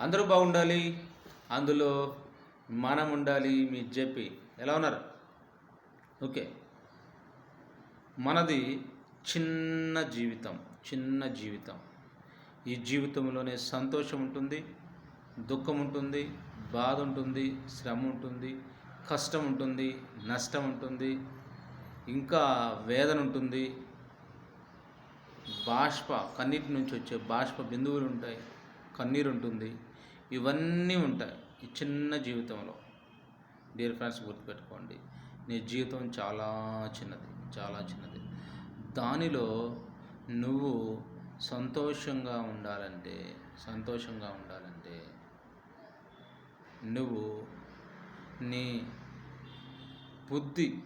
అందరూ బాగుండాలి అందులో మనం ఉండాలి మీ చెప్పి ఎలా ఉన్నారు? ఓకే. మనది చిన్న జీవితం చిన్న జీవితం. ఈ జీవితంలోనే సంతోషం ఉంటుంది దుఃఖం ఉంటుంది బాధ ఉంటుంది శ్రమ ఉంటుంది కష్టం ఉంటుంది నష్టం ఉంటుంది ఇంకా వేదన ఉంటుంది. బాష్ప కన్నీటి నుంచి వచ్చే బాష్ప బిందువులు ఉంటాయి కన్నీరు ఉంటుంది. ఇవన్నీ ఉంటాయి. ఈ చిన్న జీవితంలో. డియర్ ఫ్రెండ్స్ గుర్తుపెట్టుకోండి. నీ జీవితం చాలా చిన్నది. చాలా చిన్నది. దానిలో నువ్వు సంతోషంగా ఉండాలంటే సంతోషంగా ఉండాలంటే నువ్వు నీ బుద్ధి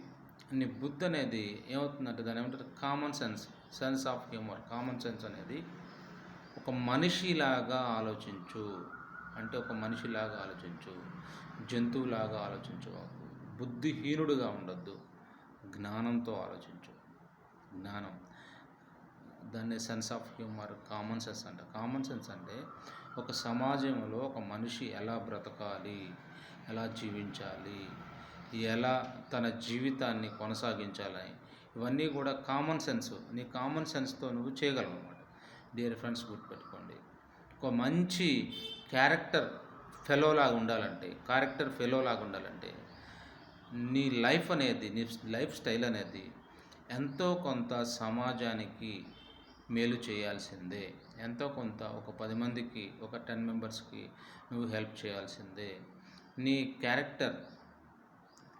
నీ బుద్ధి అనేది ఏమవుతుందంటే దాని ఏమంటారు? Common sense sense of humour. Common sense అనేది ఒక మనిషిలాగా ఆలోచించు. అంటే ఒక మనిషిలాగా ఆలోచించు జంతువులాగా ఆలోచించు బుద్ధిహీనుడుగా ఉండొద్దు. జ్ఞానంతో ఆలోచించు. జ్ఞానం. దాన్ని sense of humour common sense అంట. కామన్ సెన్స్ అంటే ఒక సమాజంలో ఒక మనిషి ఎలా బ్రతకాలి ఎలా జీవించాలి ఎలా తన జీవితాన్ని కొనసాగించాలని ఇవన్నీ కూడా కామన్ సెన్స్ నీ కామన్ సెన్స్తో నువ్వు చేయగలవు అనమాట డియర్ ఫ్రెండ్స్ గుర్తుపెట్టుకోండి. ఒక మంచి క్యారెక్టర్ ఫెలోలాగా ఉండాలంటే క్యారెక్టర్ ఫెలోలాగా ఉండాలంటే నీ లైఫ్ అనేది నీ లైఫ్ స్టైల్ అనేది ఎంతో కొంత సమాజానికి మేలు చేయాల్సిందే. ఎంతో కొంత ఒక పది మందికి ఒక టెన్ మెంబర్స్కి నువ్వు హెల్ప్ చేయాల్సిందే. నీ క్యారెక్టర్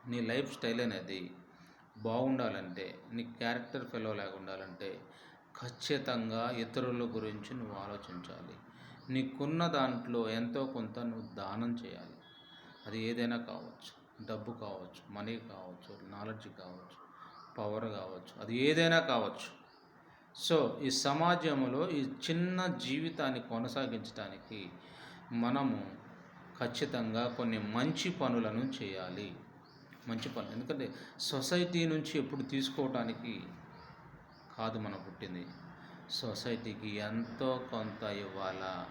నీ లైఫ్ స్టైల్ అనేది బాగుండాలంటే నీ క్యారెక్టర్ ఫెలో లాగా ఉండాలంటే ఖచ్చితంగా ఇతరుల గురించి నువ్వు ఆలోచించాలి. నీకున్న దాంట్లో ఎంతో కొంత నువ్వు దానం చేయాలి. అది ఏదైనా కావచ్చు. డబ్బు కావచ్చు మనీ కావచ్చు నాలెడ్జ్ కావచ్చు పవర్ కావచ్చు అది ఏదైనా కావచ్చు. సో ఈ సమాజంలో ఈ చిన్న జీవితాన్ని కొనసాగించడానికి మనము ఖచ్చితంగా కొన్ని మంచి పనులను చేయాలి. మంచి పనులు. ఎందుకంటే సొసైటీ నుంచి ఎప్పుడు తీసుకోవటానికి కాదు మనం పుట్టింది. సొసైటీకి ఎంతో కొంత ఇవ్వాలా?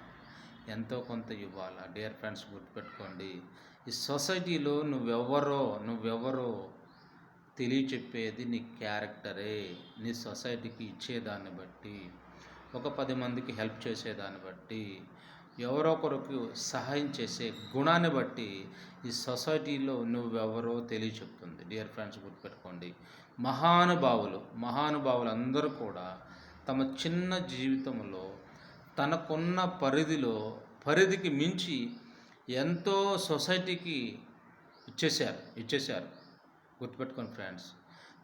ఎంతో కొంత ఇవ్వాలా? డియర్ ఫ్రెండ్స్ గుర్తుపెట్టుకోండి. ఈ సొసైటీలో నువ్వెవరో నువ్వెవరో తెలియచెప్పేది నీ క్యారెక్టరే. నీ సొసైటీకి ఇచ్చేదాన్ని బట్టి ఒక పది మందికి హెల్ప్ చేసేదాన్ని బట్టి ఎవరో ఒకరికి సహాయం చేసే గుణాన్ని బట్టి ఈ సొసైటీలో నువ్వెవరో తెలియచెప్తుంది. డియర్ ఫ్రెండ్స్ గుర్తుపెట్టుకోండి. మహానుభావులు మహానుభావులు అందరూ కూడా తమ చిన్న జీవితంలో తనకున్న పరిధిలో పరిధికి మించి ఎంతో సొసైటీకి ఇచ్చేశారు ఇచ్చేశారు. గుర్తుపెట్టుకోండి ఫ్రెండ్స్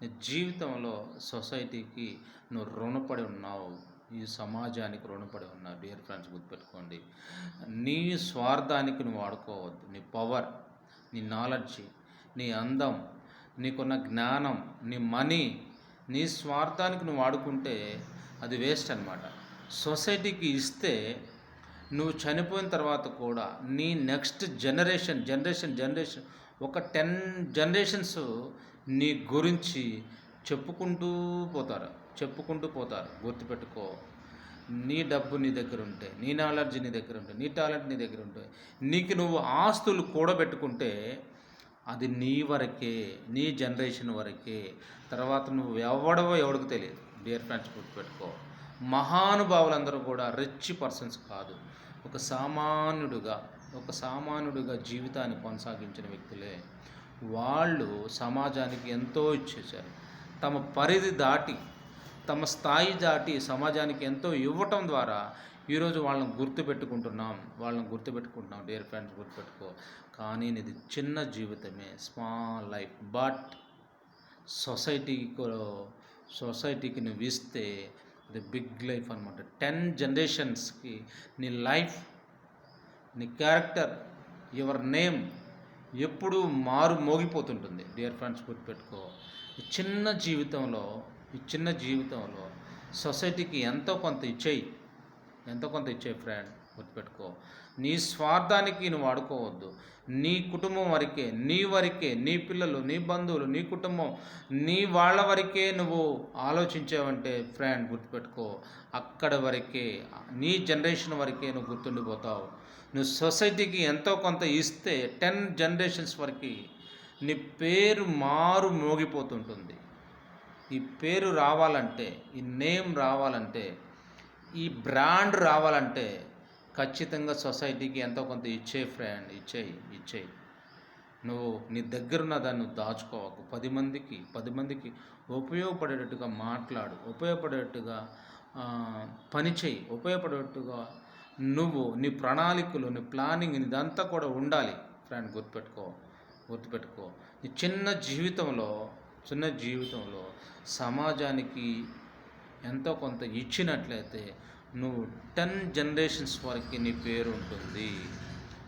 నీ జీవితంలో సొసైటీకి నువ్వు రుణపడి ఉన్నావు. ఈ సమాజానికి రుణపడి ఉన్నావు డియర్ ఫ్రెండ్స్ గుర్తుపెట్టుకోండి. నీ స్వార్థానికి నువ్వు వాడుకోవద్దు. నీ పవర్ నీ నాలెడ్జ్ నీ అందం నీకున్న జ్ఞానం నీ మనీ నీ స్వార్థానికి నువ్వు వాడుకుంటే అది వేస్ట్ అనమాట సొసైటీకి ఇస్తే నువ్వు చనిపోయిన తర్వాత కూడా నీ నెక్స్ట్ జనరేషన్ జనరేషన్ జనరేషన్ ఒక టెన్ జనరేషన్స్ నీ గురించి చెప్పుకుంటూ పోతారు చెప్పుకుంటూ పోతారు. గుర్తుపెట్టుకో నీ డబ్బు నీ దగ్గర ఉంటే నీ నాలెడ్జ్ నీ దగ్గర ఉంటే నీ టాలెంట్ నీ దగ్గర ఉంటే నీకు నువ్వు ఆస్తులు కూడబెట్టుకుంటే అది నీ వరకే నీ జనరేషన్ వరకే. తర్వాత నువ్వు ఎవడవో ఎవడికి తెలియదు. డియర్ ఫ్రెండ్స్ గుర్తుపెట్టుకో. మహానుభావులందరూ కూడా రిచ్ పర్సన్స్ కాదు. ఒక సామాన్యుడుగా ఒక సామాన్యుడిగా జీవితాన్ని కొనసాగించిన వ్యక్తులే. వాళ్ళు సమాజానికి ఎంతో ఇచ్చేశారు. తమ పరిధి దాటి తమ స్థాయి దాటి సమాజానికి ఎంతో ఇవ్వటం ద్వారా ఈరోజు వాళ్ళని గుర్తుపెట్టుకుంటున్నాం. వాళ్ళని గుర్తుపెట్టుకుంటున్నాం. డియర్ ఫ్రెండ్స్ గుర్తుపెట్టుకో. కానీ ఇది చిన్న జీవితమే. స్మాల్ లైఫ్ బట్ సొసైటీలో సొసైటీకి నువ్వు ఇస్తే ది బిగ్ లైఫ్ అనమాట టెన్ జనరేషన్స్కి నీ లైఫ్ నీ క్యారెక్టర్ యువర్ నేమ్ ఎప్పుడూ మారు మోగిపోతుంటుంది. డియర్ ఫ్రెండ్స్ గుర్తుపెట్టుకో. చిన్న జీవితంలో ఈ చిన్న జీవితంలో సొసైటీకి ఎంతో కొంత ఇచ్చేయి. ఎంతో కొంత ఇచ్చేయి ఫ్రెండ్ గుర్తుపెట్టుకో. నీ స్వార్థానికి నువ్వు వాడుకోవద్దు నీ కుటుంబం వరకే నీ వరకే నీ పిల్లలు నీ బంధువులు నీ కుటుంబం నీ వాళ్ళ వరకే నువ్వు ఆలోచించావంటే ఫ్రెండ్ గుర్తుపెట్టుకో. అక్కడ వరకే నీ జనరేషన్ వరకే నువ్వు గుర్తుండిపోతావు. నువ్వు సొసైటీకి ఎంతో కొంత ఇస్తే టెన్ జనరేషన్స్ వరకు నీ పేరు మారు మోగిపోతుంటుంది. ఈ పేరు రావాలంటే ఈ నేమ్ రావాలంటే ఈ బ్రాండ్ రావాలంటే ఖచ్చితంగా సొసైటీకి ఎంతో కొంత ఇచ్చే ఫ్రెండ్ ఇచ్చేయి ఇచ్చేయి. నువ్వు నీ దగ్గరున్న దాన్ని నువ్వు దాచుకోవకు. పది మందికి పది మందికి ఉపయోగపడేటట్టుగా మాట్లాడు. ఉపయోగపడేటట్టుగా పనిచేయి పని చేయి. ఉపయోగపడేటట్టుగా నువ్వు నీ ప్రణాళికలు నీ ప్లానింగ్ ఇదంతా కూడా ఉండాలి. ఫ్రెండ్ గుర్తుపెట్టుకో. గుర్తుపెట్టుకో. నీ చిన్న జీవితంలో చిన్న జీవితంలో సమాజానికి ఎంతో కొంత ఇచ్చినట్లయితే నువ్వు టెన్ జనరేషన్స్ వరకు నీ పేరు ఉంటుంది.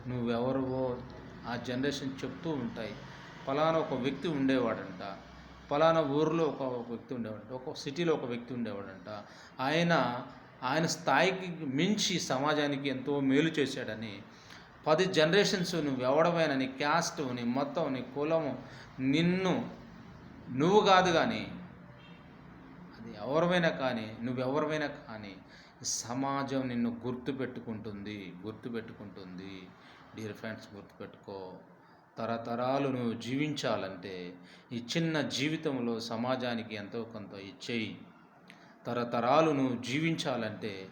నువ్వెవరువో ఆ జనరేషన్ చెప్తూ ఉంటాయి. ఫలానా ఒక వ్యక్తి ఉండేవాడంట. ఫలానా ఊరిలో ఒక వ్యక్తి ఉండేవాడంట. ఒక సిటీలో ఒక వ్యక్తి ఉండేవాడంట. ఆయన ఆయన స్థాయికి మించి సమాజానికి ఎంతో మేలు చేశాడని పది జనరేషన్స్ నువ్వు ఎవడమైనా నీ క్యాస్ట్ నీ మొత్తం నీ కులము నిన్ను నువ్వు కాదు కానీ అది ఎవరివైనా కానీ నువ్వెవరమైనా కానీ సమాజం నిన్ను గుర్తుపెట్టుకుంటుంది గుర్తుపెట్టుకుంటుంది. డియర్ ఫ్రెండ్స్ గుర్తుపెట్టుకో. తరతరాలు నువ్వు జీవించాలంటే ఈ చిన్న జీవితంలో సమాజానికి ఎంతో కొంత ఇచ్చేయి. తరతరాలు నువ్వు జీవించాలంటే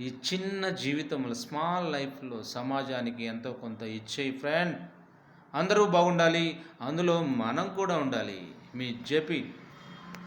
ఈ చిన్న జీవితంలో స్మాల్ లైఫ్లో సమాజానికి ఎంతో కొంత ఇచ్చేయి ఫ్రెండ్ అందరూ బాగుండాలి. అందులో మనం కూడా ఉండాలి. మీ జేపీ